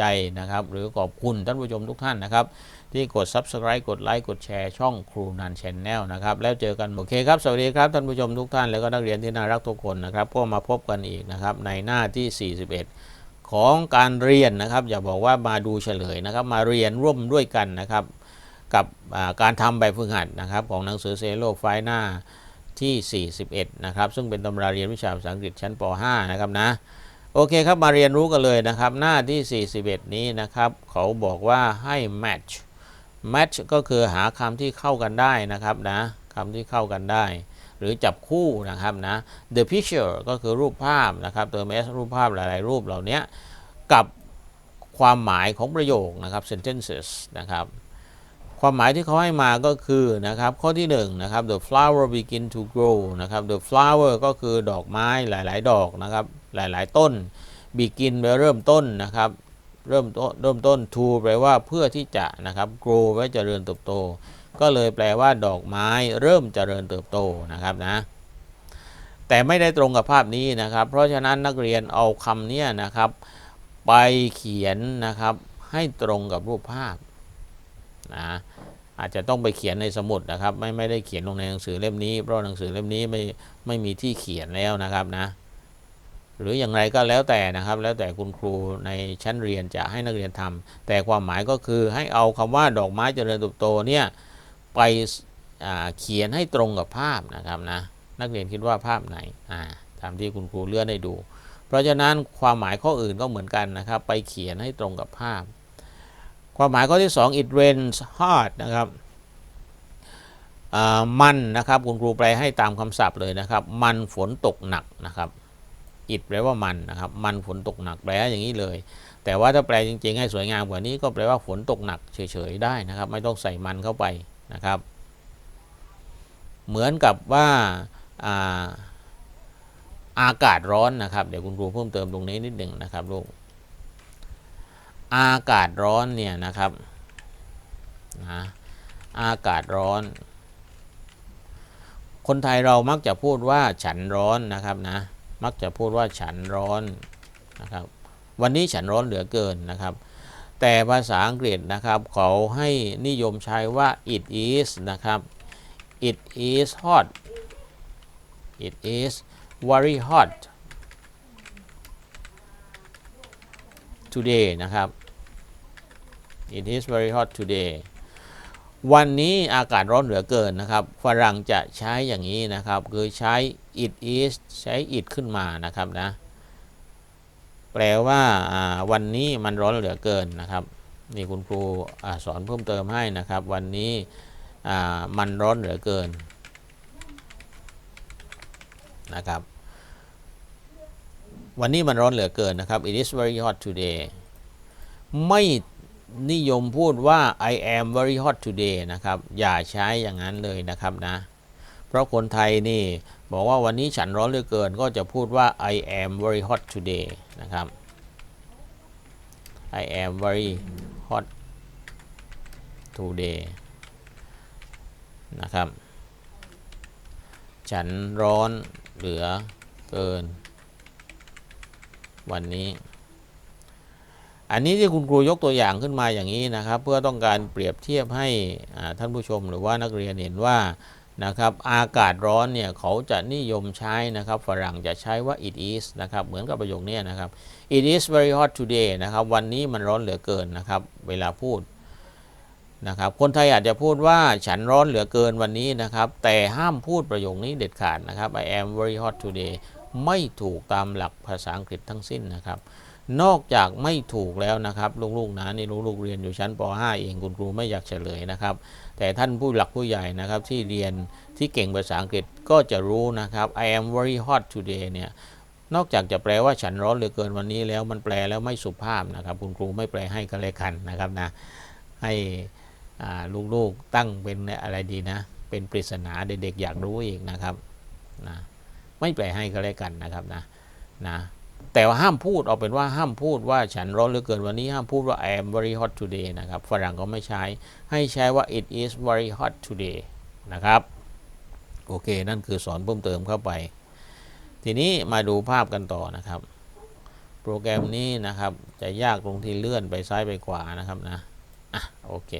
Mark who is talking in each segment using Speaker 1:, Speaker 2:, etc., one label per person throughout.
Speaker 1: ใจนะครับ หรือขอบคุณท่านผู้ชมทุกท่านนะครับ ที่กด subscribe กดไลค์กดแชร์ช่องครูนันชแนลนะครับ แล้วเจอกันโอเคครับ สวัสดีครับท่านผู้ชมทุกท่าน แล้วก็นักเรียนที่น่ารักทุกคนนะครับ ก็มาพบกันอีกนะครับในหน้าที่ 41 ของการเรียนนะครับ อย่าบอกว่ามาดูเฉลยนะครับ มาเรียนร่วมด้วยกันนะครับ กับการทำแบบฝึกหัดนะครับ ของหนังสือเซโลไฟล์หน้าที่ 41 นะครับ ซึ่งเป็นตำราเรียนวิชาภาษาอังกฤษชั้นป .5 นะครับนะ โอเคครับมาเรียนรู้กันเลยนะครับ หน้าที่ 41 นี้นะครับ เขาบอกว่าให้ match match ก็คือหาคำที่เข้ากันได้นะครับนะคำที่เข้ากันได้ หรือจับคู่นะครับนะ the picture ก็คือรูปภาพนะครับเติม s รูปภาพหลาย ๆ รูปเหล่านี้กับความหมายของประโยคนะครับ sentences นะครับความหมายที่เขาให้มาก็คือนะครับข้อที่1นะครับ the flower begin to grow นะครับ the flower ก็คือดอกไม้หลาย ๆ ดอกนะครับ หลาย ๆ ต้น begin แปลเริ่มต้นนะครับเริ่มต้นเริ่มต้น to แปลว่าเพื่อที่จะนะครับ grow ไว้เจริญเติบโต ก็เลยแปลว่าดอกไม้เริ่มเจริญเติบโตนะครับนะแต่ไม่ได้ตรงกับภาพนี้นะครับ เพราะฉะนั้นนักเรียนเอาคำเนี้ยนะครับ ไปเขียนนะครับให้ตรงกับรูปภาพนะอาจจะต้องไปเขียนในสมุดนะครับ ไม่ไม่ได้เขียนลงในหนังสือเล่มนี้ เพราะหนังสือเล่มนี้ไม่ไม่มีที่เขียนแล้วนะครับนะ หรืออย่างไรก็แล้วแต่นะครับ แล้วแต่คุณครูในชั้นเรียนจะให้นักเรียนทำแต่ความหมายก็คือให้เอาคำว่าดอกไม้เจริญเติบโตเนี่ยไปเขียนให้ตรงกับภาพนะครับนะนักเรียนคิดว่าภาพไหนตามที่คุณครูเลื่อนให้ดู เพราะฉะนั้นความหมายข้ออื่นก็เหมือนกันนะครับ ไปเขียนให้ตรงกับภาพ ความหมายข้อที่ 2 it rains hard นะครับมันนะครับคุณครูแปลให้ตามคำศัพท์เลยนะครับ มันฝนตกหนักนะครับ อิดแปลว่ามันนะครับ มันฝนตกหนักแปลอย่างนี้เลย แต่ว่าถ้าแปลจริง ๆ ให้สวยงามกว่านี้ก็แปลว่าฝนตกหนักเฉยๆได้นะครับ ไม่ต้องใส่มันเข้าไปนะครับ เหมือนกับว่าอ่าอากาศร้อนนะครับ เดี๋ยวคุณครูเพิ่มเติมตรงนี้นิดหนึ่งนะครับลูกอากาศร้อนเนี่ยนะครับนะอากาศร้อน คนไทยเรามักจะพูดว่าฉันร้อนนะครับนะ มักจะพูดว่าฉันร้อนนะครับ วันนี้ฉันร้อนเหลือเกินนะครับ แต่ภาษาอังกฤษนะครับเขาให้นิยมใช้ว่า it is นะครับ it is hot it is very hot today นะครับ it is very hot today วันนี้อากาศร้อนเหลือเกินนะครับ ฝรั่งจะใช้อย่างนี้นะครับ คือใช้ it is ใช้ it ขึ้นมานะครับนะ แปลว่าวันนี้มันร้อนเหลือเกินนะครับ นี่คุณครูอสอนเพิ่มเติมให้นะครับ วันนี้มันร้อนเหลือเกินนะครับ วันนี้มันร้อนเหลือเกินนะครับ it is very hot today ไม่ นิยมพูดว่า I am very hot today นะครับ อย่าใช้อย่างนั้นเลยนะครับนะ เพราะคนไทยนี่บอกว่าวันนี้ฉันร้อนเหลือเกิน ก็จะพูดว่า I am very hot today นะครับ I am very hot today นะครับ ฉันร้อนเหลือเกิน วันนี้ อันนี้ที่คุณครูยกตัวอย่างขึ้นมาอย่างนี้นะครับ เพื่อต้องการเปรียบเทียบให้ท่านผู้ชมหรือว่านักเรียนเห็นว่านะครับอากาศร้อนเนี่ยเขาจะนิยมใช้นะครับฝรั่งจะใช้ว่า it is นะครับเหมือนกับประโยคนี้นะครับ it is very hot today นะครับวันนี้มันร้อนเหลือเกินนะครับเวลาพูดนะครับคนไทยอาจจะพูดว่าฉันร้อนเหลือเกินวันนี้นะครับ แต่ห้ามพูดประโยคนี้เด็ดขาดนะครับ I am very hot today ไม่ถูกตามหลักภาษาอังกฤษทั้งสิ้นนะครับนอกจากไม่ถูกแล้วนะครับลูกๆนะนี่ลูกๆเรียนอยู่ชั้นป .5 เองคุณครูไม่อยากเฉลยนะครับ แต่ท่านผู้หลักผู้ใหญ่นะครับที่เรียนที่เก่งภาษาอังกฤษก็จะรู้นะครับ I am very hot today เนี่ยนอกจากจะแปลว่าฉันร้อนเหลือเกินวันนี้แล้วมันแปลแล้วไม่สุภาพนะครับ คุณครูไม่แปลให้ก็เลยกันนะครับนะให้ลูกๆตั้งเป็นอะไรดีนะ เป็นปริศนาเด็กๆอยากรู้อีกนะครับนะไม่แปลให้ก็เลยกันนะครับนะนะ แต่ว่าห้ามพูดเอาเป็นว่าห้ามพูดว่าฉันร้อนเหลือเกินวันนี้ห้ามพูดว่า I am very hot today นะครับฝรั่งก็ไม่ใช้ให้ใช้ว่า it is very hot today นะครับโอเค นั่นคือสอนเพิ่มเติมเข้าไป ทีนี้มาดูภาพกันต่อนะครับ โปรแกรมนี้นะครับจะยากตรงที่เลื่อนไปซ้ายไปขวานะครับนะอะโอเค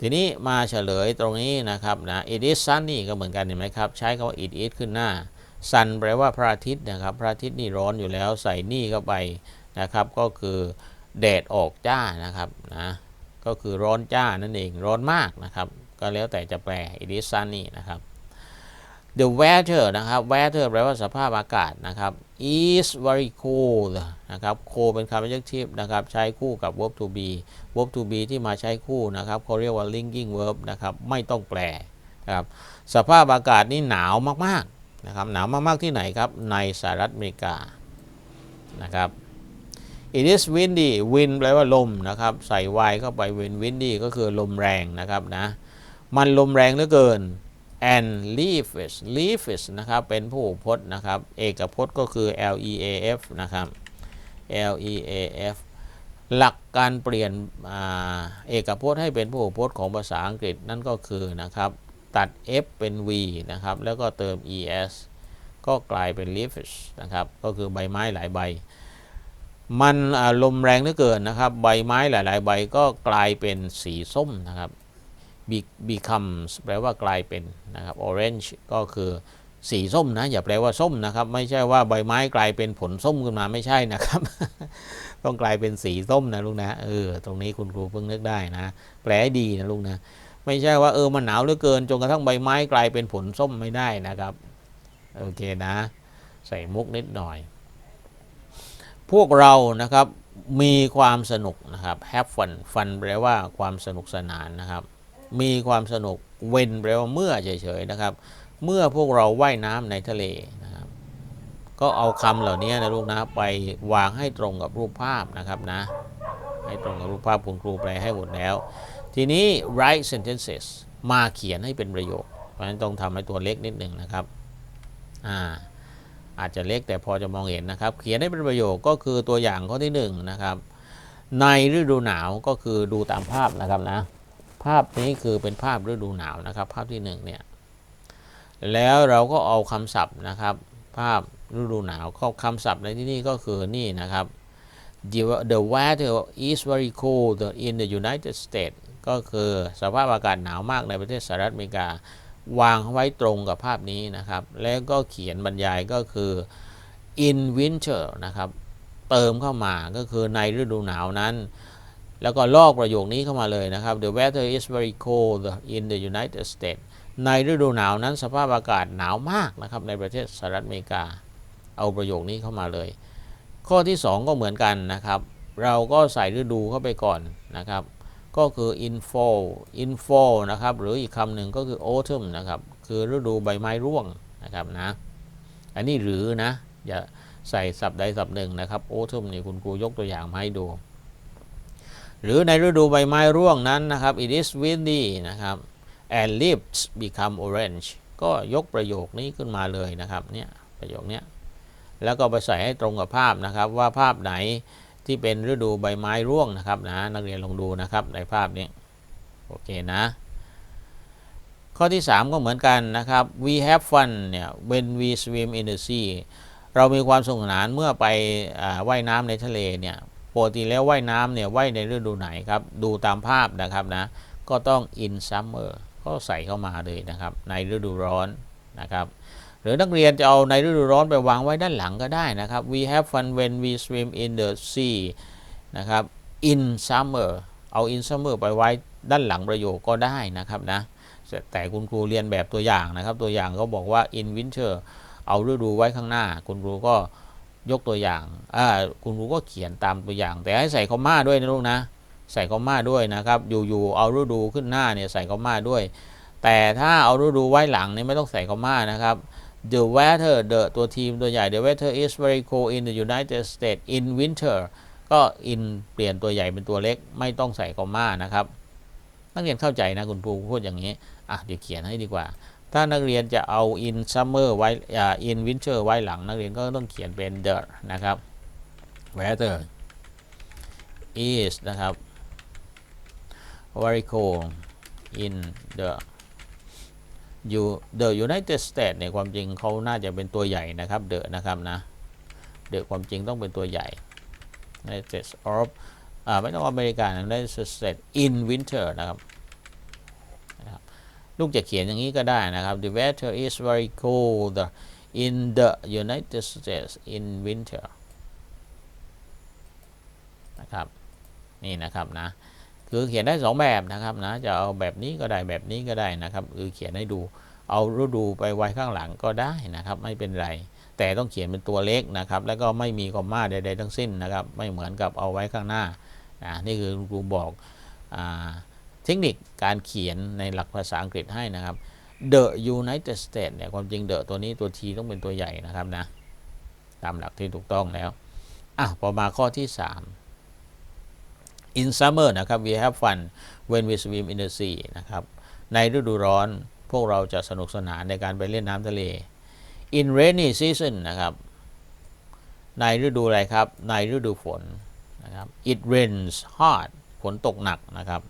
Speaker 1: ทีนี้มาเฉลยตรงนี้นะครับนะ it is sunny ก็เหมือนกันเห็นไหมครับ ใช้คำว่า it is ขึ้นหน้า sun แปลว่าพระอาทิตย์นะครับ พระอาทิตย์นี่ร้อนอยู่แล้วใส่นี่เข้าไปนะครับ ก็คือแดดออกจ้านะครับนะก็คือร้อนจ้านั่นเองร้อนมากนะครับ ก็แล้วแต่จะแปล it is sunny นะครับ the weather นะครับ weather แปลว่าสภาพอากาศนะครับ is very cold นะครับ cold เป็นคำ adjective นะครับ ใช้คู่กับ verb to be verb to be ที่มาใช้คู่นะครับเขาเรียกว่า linking verb นะครับ ไม่ต้องแปลนะครับ สภาพอากาศนี่หนาวมากๆ นะครับหนาวมากๆที่ไหนครับ ในสหรัฐอเมริกานะครับ it is windy wind แปลว่าลมนะครับ ใส่ y เข้าไป wind windy ก็คือลมแรงนะครับนะ มันลมแรงเหลือเกิน and leaves leaves นะครับ เป็นผู้พจน์นะครับ เอกพจน์ก็คือ L E A F นะครับ L E A F หลักการเปลี่ยนอเอกพจน์ให้เป็นผู้พจน์ของภาษาอังกฤษนั่นก็คือนะครับ ตัด F เป็น V นะครับ แล้วก็เติม ES ก็กลายเป็น leaves นะครับ ก็คือใบไม้หลายใบ มันลมแรงเหลือเกินนะครับ ใบไม้หลาย ๆ ใบก็กลายเป็นสีส้มนะครับ becomes แปลว่ากลายเป็นนะครับ orange ก็คือสีส้มนะ อย่าแปลว่าส้มนะครับ ไม่ใช่ว่าใบไม้กลายเป็นผลส้มขึ้นมาไม่ใช่นะครับ ต้องกลายเป็นสีส้มนะลูกนะเออตรงนี้คุณครูเพิ่งนึกได้นะ แปลดีนะลูกนะ ไม่ใช่ว่าเออมันหนาวเหลือเกินจนกระทั่งใบไม้กลายเป็นผลส้มไม่ได้นะครับ โอเคนะ ใส่มุกนิดหน่อย พวกเรานะครับมีความสนุกนะครับ have fun fun แปลว่าความสนุกสนานนะครับ มีความสนุก when แปลว่าเมื่อเฉยๆนะครับ เมื่อพวกเราว่ายน้ำในทะเลนะครับ ก็เอาคำเหล่านี้นะลูกนะไปวางให้ตรงกับรูปภาพนะครับนะ ให้ตรงกับรูปภาพคุณครูแปลให้หมดแล้ว ทีนี้ write sentences มาเขียนให้เป็นประโยค เพราะฉะนั้นต้องทำให้ตัวเล็กนิดหนึ่งนะครับอ่าอาจจะเล็กแต่พอจะมองเห็นนะครับ เขียนให้เป็นประโยคก็คือตัวอย่างข้อที่หนึ่งนะครับ ในฤดูหนาวก็คือดูตามภาพนะครับนะ ภาพนี้คือเป็นภาพฤดูหนาวนะครับ ภาพที่หนึ่งเนี่ยแล้วเราก็เอาคำศัพท์นะครับ ภาพฤดูหนาวข้าคำศัพท์ในที่นี่ก็คือนี่นะครับ the weather is very cold in the United States ก็คือสภาพอากาศหนาวมากในประเทศสหรัฐอเมริกา วางไว้ตรงกับภาพนี้นะครับ แล้วก็เขียนบรรยายก็คือ in winter นะครับ เติมเข้ามาก็คือในฤดูหนาวนั้น แล้วก็ลอกประโยคนี้เข้ามาเลยนะครับ The weather is very cold in the United States ในฤดูหนาวนั้นสภาพอากาศหนาวมากนะครับในประเทศสหรัฐอเมริกา เอาประโยคนี้เข้ามาเลย ข้อที่ 2 ก็เหมือนกันนะครับ เราก็ใส่ฤดูเข้าไปก่อนนะครับ ก็คือ in fall in fall นะครับ หรืออีกคำหนึ่งก็คือ autumn นะครับ คือฤดูใบไม้ร่วงนะครับนะ อันนี้หรือนะ อย่าใส่สับใดสับหนึ่งนะครับ autumn นี่คุณครูยกตัวอย่างมาให้ดู หรือในฤดูใบไม้ร่วงนั้นนะครับ it is windy นะครับ and leaves become orange ก็ยกประโยคนี้ขึ้นมาเลยนะครับ เนี่ยประโยคเนี้ย แล้วก็ไปใส่ให้ตรงกับภาพนะครับว่าภาพไหน ที่เป็นฤดูใบไม้ร่วงนะครับนะนักเรียนลองดูนะครับในภาพนี้โอเคนะข้อที่ 3 ก็เหมือนกันนะครับ we have fun เนี่ย when we swim in the sea เรามีความสนุกสนานเมื่อไปอ่าว่ายน้ำในทะเลเนี่ยปกติแล้วว่ายน้ำเนี่ยว่ายในฤดูไหนครับดูตามภาพนะครับนะก็ต้อง in summer ก็ใส่เข้ามาเลยนะครับในฤดูร้อนนะครับ หรือนักเรียนจะเอาในฤดูร้อนไปวางไว้ด้านหลังก็ได้นะครับ we have fun when we swim in the sea นะครับ in summer เอา in summer ไปไว้ด้านหลังประโยคก็ได้นะครับนะแต่คุณครูเรียนแบบตัวอย่างนะครับ ตัวอย่างเขาบอกว่า in winter เอาฤดูไว้ข้างหน้า คุณครูก็ยกตัวอย่างอ่าคุณครูก็เขียนตามตัวอย่าง แต่ให้ใส่คอมมาด้วยนะลูกนะ ใส่คอมมาด้วยนะครับ อยู่ๆเอาฤดูขึ้นหน้าเนี่ยใส่คอมมาด้วย แต่ถ้าเอาฤดูไว้หลังเนี่ยไม่ต้องใส่คอมมานะครับ the weather the ตัวทีมตัวใหญ่ the weather is very cold in the United States in winter ก็ in เปลี่ยนตัวใหญ่เป็นตัวเล็กไม่ต้องใส่คอมมานะครับ นักเรียนเข้าใจนะคุณครูพูดอย่างนี้อะเดี๋ยวเขียนให้ดีกว่า ถ้านักเรียนจะเอา in summer ไว้อ่า in winter ไว้หลัง นักเรียนก็ต้องเขียนเป็น the นะครับ weather is นะครับ very cold in the you the United States เนี่ยความจริงเขาน่าจะเป็นตัวใหญ่นะครับ the นะครับนะเดอะความจริงต้องเป็นตัวใหญ่ United States of อ่าไม่ต้องอเมริกานะ United States in winter นะครับนะครับลูกจะเขียนอย่างนี้ก็ได้นะครับ The weather is very cold in the United States in winter นะครับ นี่นะครับนะ คือเขียนได้สองแบบนะครับนะจะเอาแบบนี้ก็ได้แบบนี้ก็ได้นะครับหรือเขียนให้ดูเอาฤดูไปไว้ข้างหลังก็ได้นะครับ ไม่เป็นไร แต่ต้องเขียนเป็นตัวเล็กนะครับ แล้วก็ไม่มีคอมมาใดๆทั้งสิ้นนะครับ ไม่เหมือนกับเอาไว้ข้างหน้าอ่านี่คือครูบอกอเทคนิคการเขียนในหลักภาษาอังกฤษให้นะครับ The United States เนี่ยความจริง The ตัวนี้ตัว T ต้องเป็นตัวใหญ่นะครับนะตามหลักที่ถูกต้องแล้วอะพอมาข้อที่ 3 In summer นะครับ we have fun when we swim in the sea นะครับในฤดูร้อนพวกเราจะสนุกสนานในการไปเล่นน้ำทะเล In rainy season นะครับ ในฤดูอะไรครับ ในฤดูฝนนะครับ It rains hard ฝนตกหนักนะครับ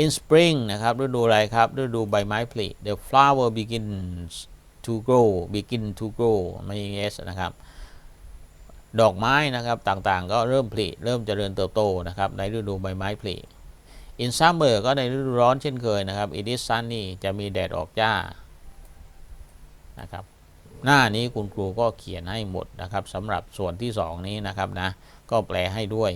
Speaker 1: In spring นะครับฤดูอะไรครับฤดูใบไม้ผลิ The flower begins to grow begin to grow ไม่มี s นะครับ ดอกไม้นะครับต่างๆ ก็เริ่มผลิเริ่มเจริญเติบโตนะครับในฤดูใบไม้ผลิ In summer ก็ในฤดูร้อนเช่นเคยนะครับ It is sunny จะมีแดดออกจ้านะครับหน้านี้คุณครูก็เขียนให้หมดนะครับสำหรับส่วนที่ 2 นี้นะครับนะก็แปลให้ด้วย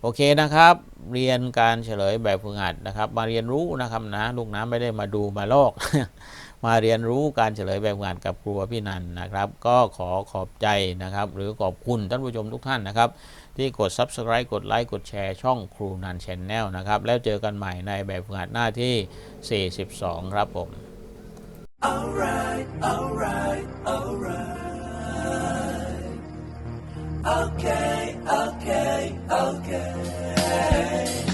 Speaker 1: โอเคนะครับ เรียนการเฉลยแบบฝึกหัดนะครับ มาเรียนรู้นะครับนะลูกน้ำไม่ได้มาดูมาลอก มาเรียนรู้การเฉลยแบบฝึกหัดกับครูพี่นันนะครับ ก็ขอขอบใจนะครับ หรือขอบคุณท่านผู้ชมทุกท่านนะครับ ที่กด subscribe กดไลค์กดแชร์ช่องครูนันชแนลนะครับ แล้วเจอกันใหม่ในแบบฝึกหัดหน้าที่ 42 ครับผม
Speaker 2: Alright, alright, alright. Okay, okay, okay.